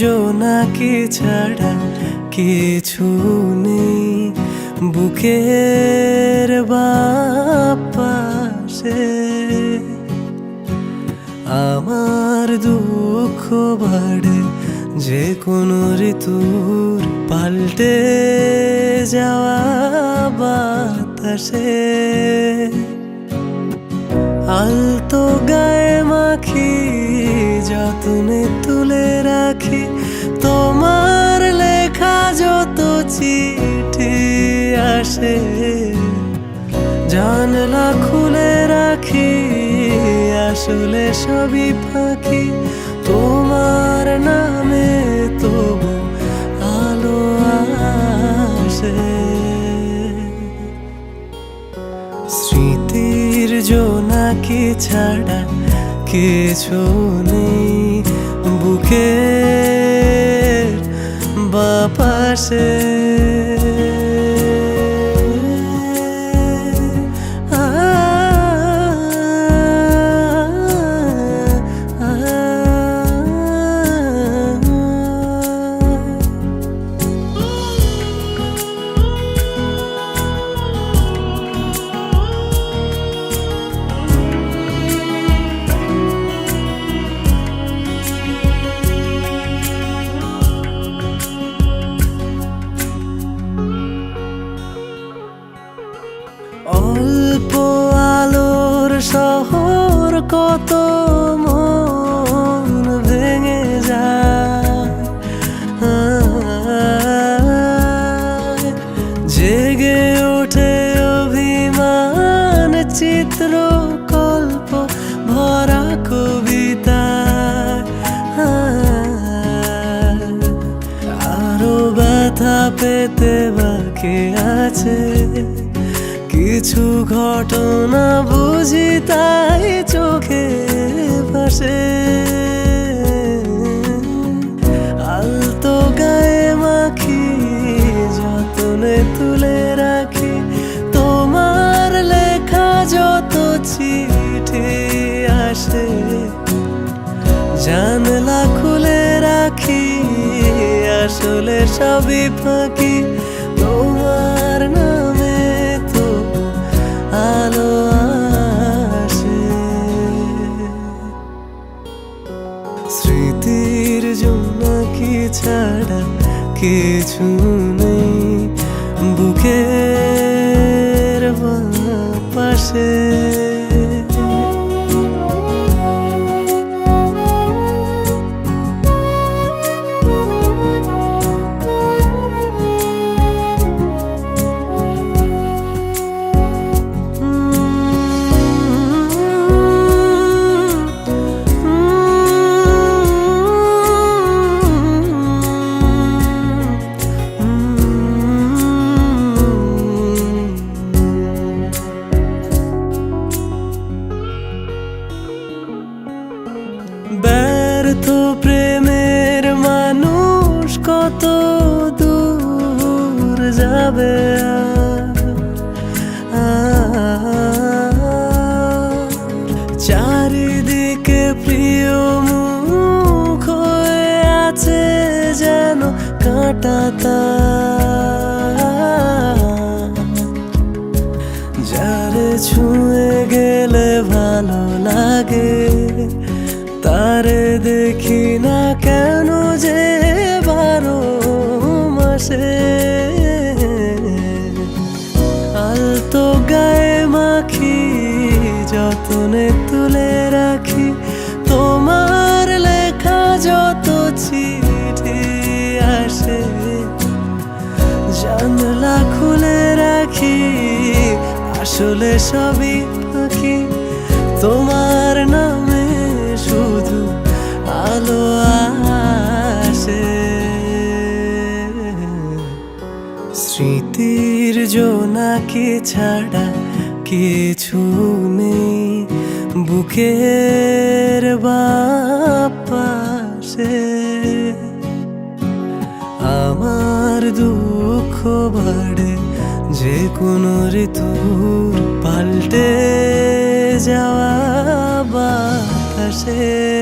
জোনাকি ছাড়া কিছু নেই। বুকের বাপাশে আমার দুঃখ বাড়ে, যে কোনো ঋতুর পাল্টে যাওয়া বাতাসে। আলতো গায়ে মাখি যতনে তুলে রাখি। তোমার লেখা যত চিঠি আসে, জানলা খুলে রাখি, আসলে সবই ফাঁকি। তোমার নামে তবু আলো আসে। স্মৃতির জোনাকি ছাড়া কিছু নেই। বুকের বাপাসে কত মন ভেঙে যায়। জেগে ওঠে অভিমান চিত্র কল্প ভরা কবিতা আরও ব্যথা পেতে বাকি আছে। কিছু ঘটনা বুঝি তাই চোখে ভাসে। আলতো গায়ে মাখি, যতনে তুলে রাখি। তোমার লেখা যত চিঠি আসে, জানলা খুলে রাখি, আসলে সবই ফাঁকি। তোমার আলো আসে স্মৃতির জন্য কি ছাড়া কিছু নেই। বুকের পাশে। যাবে? চারিদিকে প্রিয় মুখ আছে যেন কাঁটা যারে ছুঁয়ে গেলে ভালো লাগে, তারে দেখি না কেন যে বারো মাসে আসলে সবই ফাঁকি তোমার নামে শুধু আলো আসে। স্মৃতির জোনাকি ছাড়া কিছু নেই। বুকের বাপাশে যে কোনো ঋতু পাল্টে যাওয়া বাতাসে